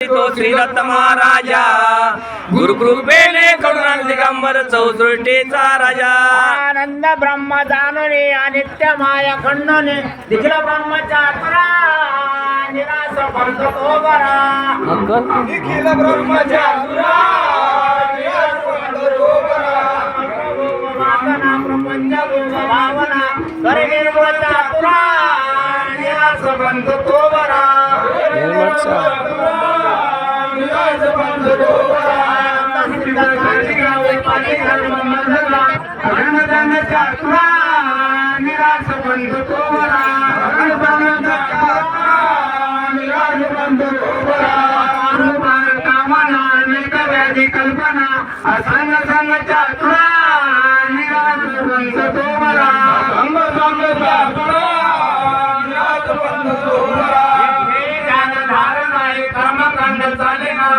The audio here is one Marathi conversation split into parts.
तो श्रीदत्त महाराजा. गुरुकृपेने करुणा दिगंबर चौसष्टीचा राजा. आनंद ब्रह्म जाणणे अनित्य माया खंडने दिखल ब्रह्मच्या तुरा निराश पंथ तो बरा निखिल ब्रह्मच्या तुरा निराश पंथ तो बरा. वासना प्रपंच भोग भावना करे निर्मळचा निराश निराश कामना अनेक व्याधी कल्पना असंग संगच्या तुरा निराश पंथ तो बरा संग संगच्या निराश ज्ञान आहे कर्मकांड चालेना.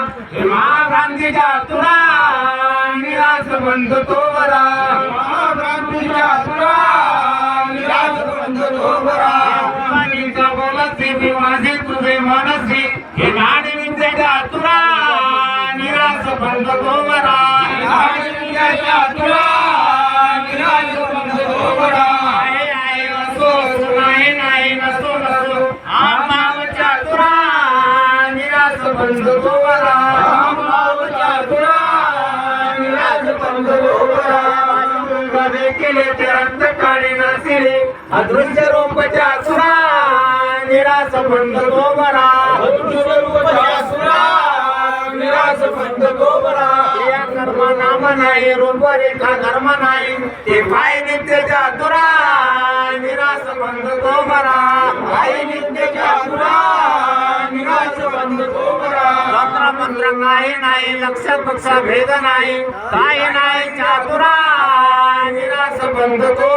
महाभ्रांतीच्या तुरा बंध तो बरा महाभ्रांतीच्या निराश पंथ तो बरा. बोलसी मी माझे तुझे मनसी. हे गाणी विद्येच्या तुरा पंथ तोवरा अदृश्य रूपच्या तुरा निराश पंथ तो बरा स्वरूपच्या तुरा निराश पंथ तो बरा. या कर्म नाम नाही रूप रेखा धर्म नाही ते पाय नित्यच्या तुरा निराश पंथ तो बरा आई नित्याच्या तुरा निराश पंथ तो बरा. मंत्र नाही नाही लक्ष पक्ष भेद नाही काय नाही चातुरा निराश पंथ तो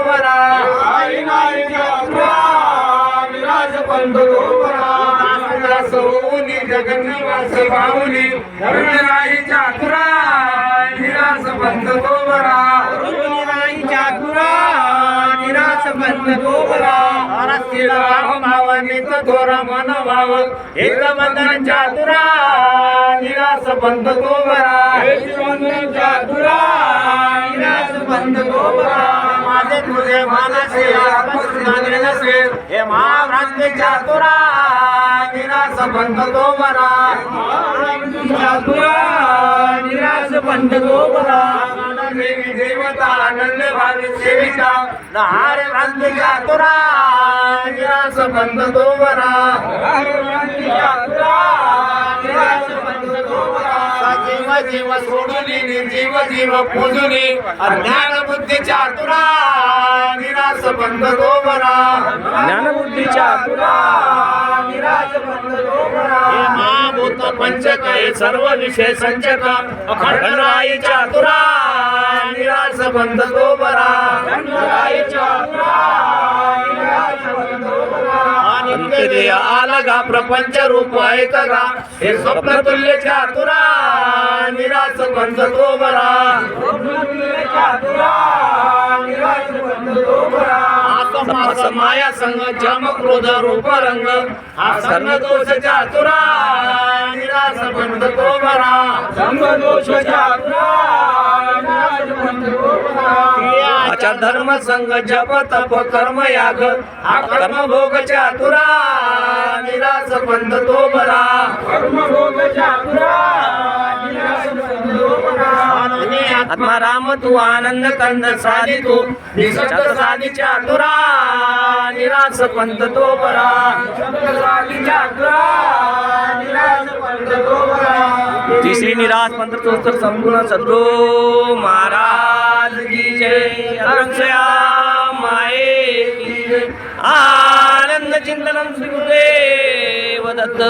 होऊनी जगन्निवास भाऊनी धर्मराई चातुरा निराश पंथ तो बरा धर्मराई चातुरा निराश पंथ तो बरा हरस्थिर भाव नित थोर मन भाव. एक बंधन चातुरा निराश पंथ तो बरा हे जीवनाच्या तुरा निराश पंथ तो बरा. माझे तुझे मानसे आत्मसुधाने नसे हे महाभ्रांतीच्या तुरा निराश पंथ तो तुरा निराश पंथ तो बरा. देवी देवता आनंद भावी सेविका. नहारे भ्रांतीच्या तुरा. निराश पंथ तो बरा जीव सोडुनी निर्जीव जीव पूजुनी अज्ञान बुद्धीच्या तुरा निराश पंथ तो बरा ज्ञानबुद्धीच्या तुरा निराश पंथ तो बरा. हे महाभूत पंचक हे सर्व विषय संचक अखंड राईच्या तुरा निराश पंथ तो बरा राईच्या तुरा निराश. नित्य देह आलगा प्रपंच रूप ऐकगा हे स्वप्न तुल्यच्या तुरा निराश पंथ तो बरा आसमास माया संग जम क्रोध रूप रंग. हा दोष चातुरा. तुरा निराश पंथ तो बरा संगदोषच्या दोष चातुरा पंथ धर्म संग जप तप कर्म याग. हा कर्म भोग चातुरा. निराश पंथ तो बरा कर्म भोग चातुरा आत्मा राम तू आनंद कंद साधी तू. निसर्ग साधीच्या तुरा निरास पंत तो बरा. साधीच्या तुरा निरास पंत तो बरा. तिसरी निरास पंत तो तर संपूर्ण सद्रो महाराज की जय. अरंसया माये आनंद चिंतनम श्री गुरुदेव दत्त.